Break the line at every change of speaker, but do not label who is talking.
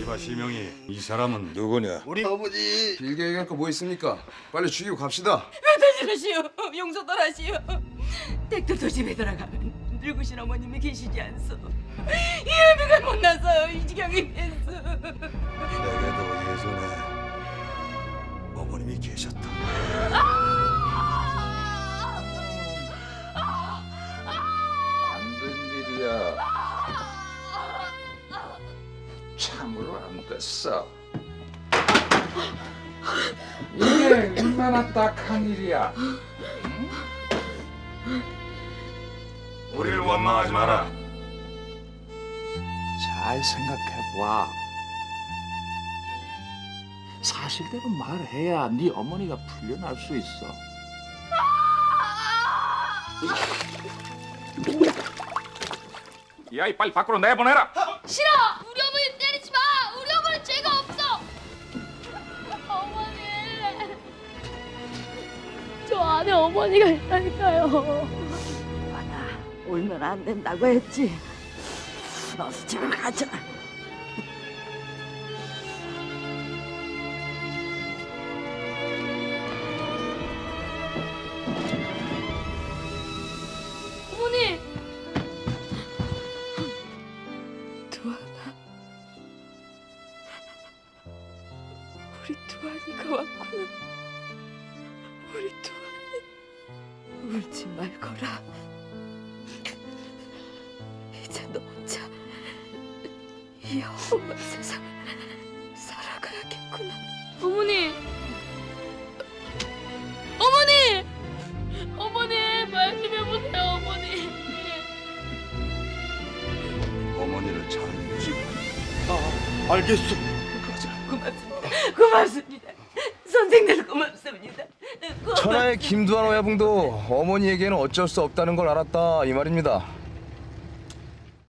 이봐 시명이 이 사람은
누구냐?
우리 아버지
길게 얘기할 거 뭐 있습니까? 빨리 죽이고 갑시다.
다시라시오 용서더라시오 댁들도 집에 들어가면 늙으신 어머님이 계시지 않소 예비가 못나서 이 지경이 됐어
내게도 예전에 어머님이 계셨다.
됐어. 이게 얼마나 딱한 일이야.
우리를 원망하지 마라.
잘 생각해봐. 사실대로 말해야 네 어머니가 풀려날 수 있어. 이 아이 빨리 밖으로 내보내라.
싫어! 안에 어머니가 있다니까요.
와나 울면 안 된다고 했지 어서 집에 가자
어머니!
두하나 우리 두하니가 왔구나 우리 두하니 울지 말거라 이제 너 혼자 이 험한 세상을 살아가야겠구나
어머니! 어머니! 어머니! 말씀해보세요, 어머니!
어머니를 잘 유지.
알겠소.
고맙습니다 고맙습니다 선생들 고맙습니다 고-
천하의 김두한 오야붕도 어머니에게는 어쩔 수 없다는 걸 알았다 이 말입니다.